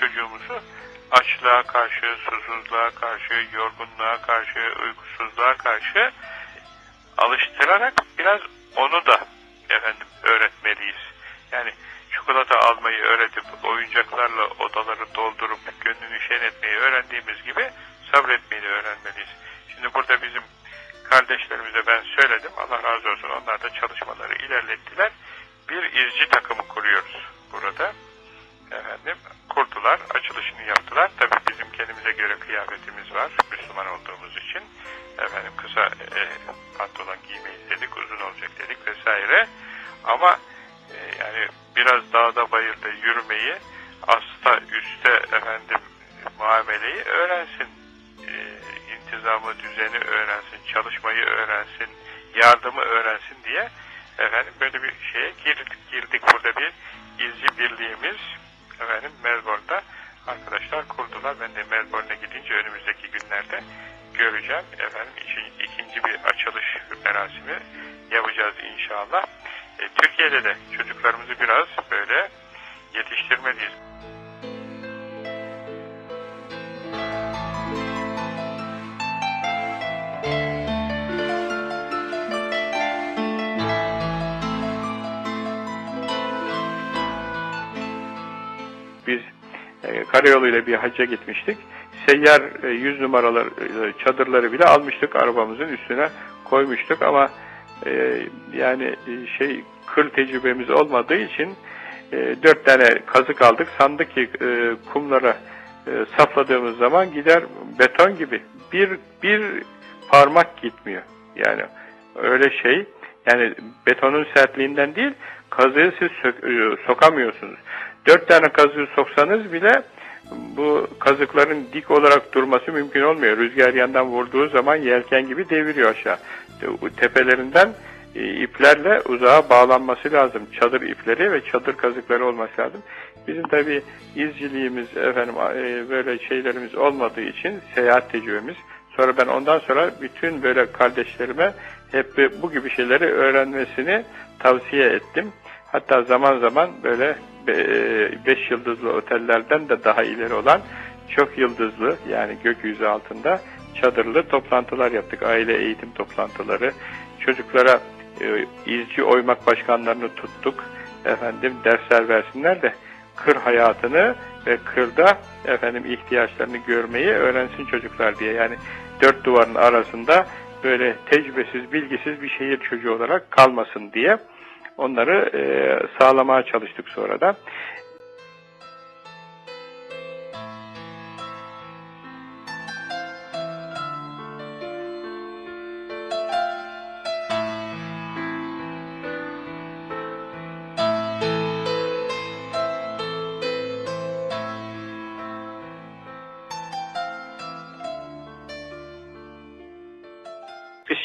çocuğumuzu açlığa karşı, susuzluğa karşı, yorgunluğa karşı, uykusuzluğa karşı alıştırarak biraz onu da efendim öğretmeliyiz. Yani çikolata almayı öğretip oyuncaklarla odaları doldurup gönlünü şen etmeyi öğrendiğimiz gibi sabretmeyi de öğrenmeliyiz. Şimdi burada bizim kardeşlerimize ben söyledim. Allah razı olsun. Onlar da çalışmaları ilerlettiler. Bir izci takımı kuruyoruz burada. Efendim kurdular. Açılışını yaptılar. Tabi bizim kendimize göre kıyafetimiz var. Müslüman olduğumuz için. Efendim kısa e, pantolon giymeyiz dedik. Uzun olacak dedik vesaire. Ama e, yani biraz dağda bayırda yürümeyi asta üste efendim muameleyi öğrensin. E, intizamı, düzeni öğrensin, çalışmayı öğrensin, yardımı öğrensin diye efendim böyle bir şeye girdik, girdik burada bir izci birliğimiz efendim Melbourne'da arkadaşlar kurdular. Ben de Melbourne'e gidince önümüzdeki günlerde göreceğim. Efendim iki, ikinci bir açılış merasimi yapacağız inşallah. E, Türkiye'de de çocuklarımızı biraz böyle yetiştirmeliyiz. Biz e, karayoluyla bir hacca gitmiştik. Seyyar e, 100 numaralar e, çadırları bile almıştık arabamızın üstüne koymuştuk ama e, yani e, şey kır tecrübemiz olmadığı için e, dört tane kazık aldık. Sandık ki e, kumlara e, safladığımız zaman gider beton gibi bir bir parmak gitmiyor. Yani öyle şey yani betonun sertliğinden değil kazığı siz e, sokamıyorsunuz. Dört tane kazığı soksanız bile bu kazıkların dik olarak durması mümkün olmuyor. Rüzgar yandan vurduğu zaman yelken gibi deviriyor aşağı. Tepelerinden e, iplerle uzağa bağlanması lazım. Çadır ipleri ve çadır kazıkları olması lazım. Bizim tabi izciliğimiz, efendim e, böyle şeylerimiz olmadığı için seyahat tecrübemiz. Sonra ben ondan sonra bütün böyle kardeşlerime hep bu gibi şeyleri öğrenmesini tavsiye ettim. Hatta zaman zaman böyle be- beş yıldızlı otellerden de daha ileri olan çok yıldızlı yani gökyüzü altında çadırlı toplantılar yaptık. Aile eğitim toplantıları. Çocuklara e, izci oymak başkanlarını tuttuk. Efendim dersler versinler de kır hayatını ve kırda efendim ihtiyaçlarını görmeyi öğrensin çocuklar diye. Yani dört duvarın arasında böyle tecrübesiz, bilgisiz bir şehir çocuğu olarak kalmasın diye onları e, sağlamaya çalıştık sonra da.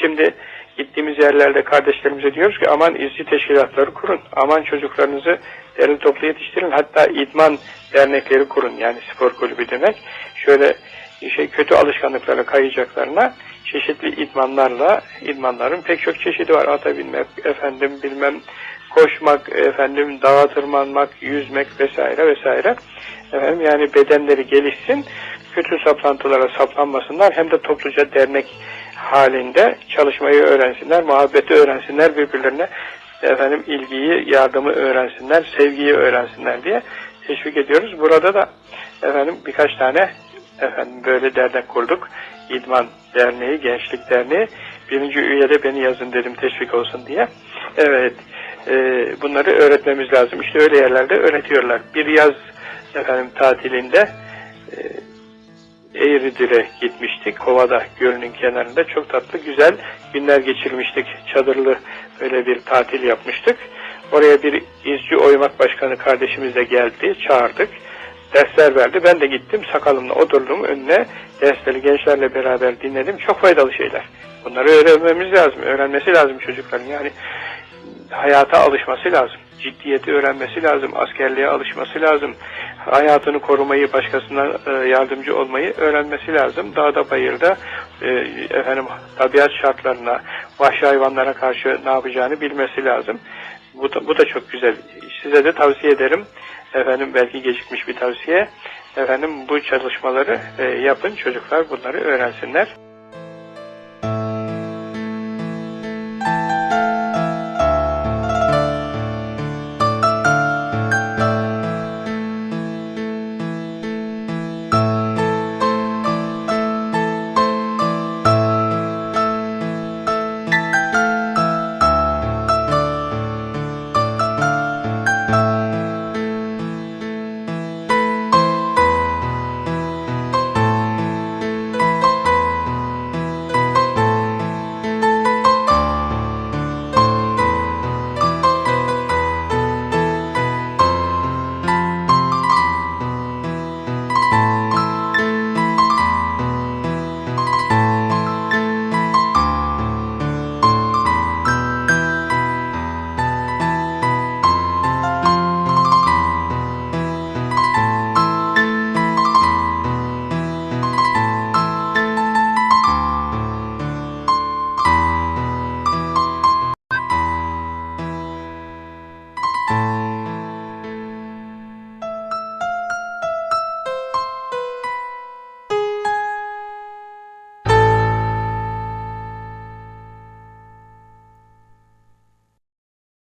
Şimdi gittiğimiz yerlerde kardeşlerimize diyoruz ki aman izci teşkilatları kurun. Aman çocuklarınızı derli toplu yetiştirin. Hatta idman dernekleri kurun. Yani spor kulübü demek. Şöyle şey kötü alışkanlıklara kayacaklarına çeşitli idmanlarla idmanların pek çok çeşidi var. Ata binmek, efendim bilmem koşmak, efendim dağa tırmanmak, yüzmek vesaire vesaire. Efendim yani bedenleri gelişsin, kötü saplantılara saplanmasınlar hem de topluca dernek halinde çalışmayı öğrensinler, muhabbeti öğrensinler birbirlerine efendim ilgiyi, yardımı öğrensinler, sevgiyi öğrensinler diye teşvik ediyoruz. Burada da efendim birkaç tane efendim böyle dernek kurduk. İdman Derneği, Gençlik Derneği. Birinci üyede beni yazın dedim teşvik olsun diye. Evet, e, bunları öğretmemiz lazım. İşte öyle yerlerde öğretiyorlar. Bir yaz efendim tatilinde e, Eğridir'e gitmiştik. Kovada gölünün kenarında çok tatlı güzel günler geçirmiştik. Çadırlı böyle bir tatil yapmıştık. Oraya bir izci oymak başkanı kardeşimiz de geldi. Çağırdık. Dersler verdi. Ben de gittim sakalımla oturdum önüne. Dersleri gençlerle beraber dinledim. Çok faydalı şeyler. Bunları öğrenmemiz lazım. Öğrenmesi lazım çocukların. Yani hayata alışması lazım. Ciddiyeti öğrenmesi lazım. Askerliğe alışması lazım. Hayatını korumayı, başkasına e, yardımcı olmayı öğrenmesi lazım. Dağda bayırda e, efendim tabiat şartlarına, vahşi hayvanlara karşı ne yapacağını bilmesi lazım. Bu da, bu da çok güzel. Size de tavsiye ederim. Efendim belki gecikmiş bir tavsiye. efendim bu çalışmaları e, yapın çocuklar bunları öğrensinler.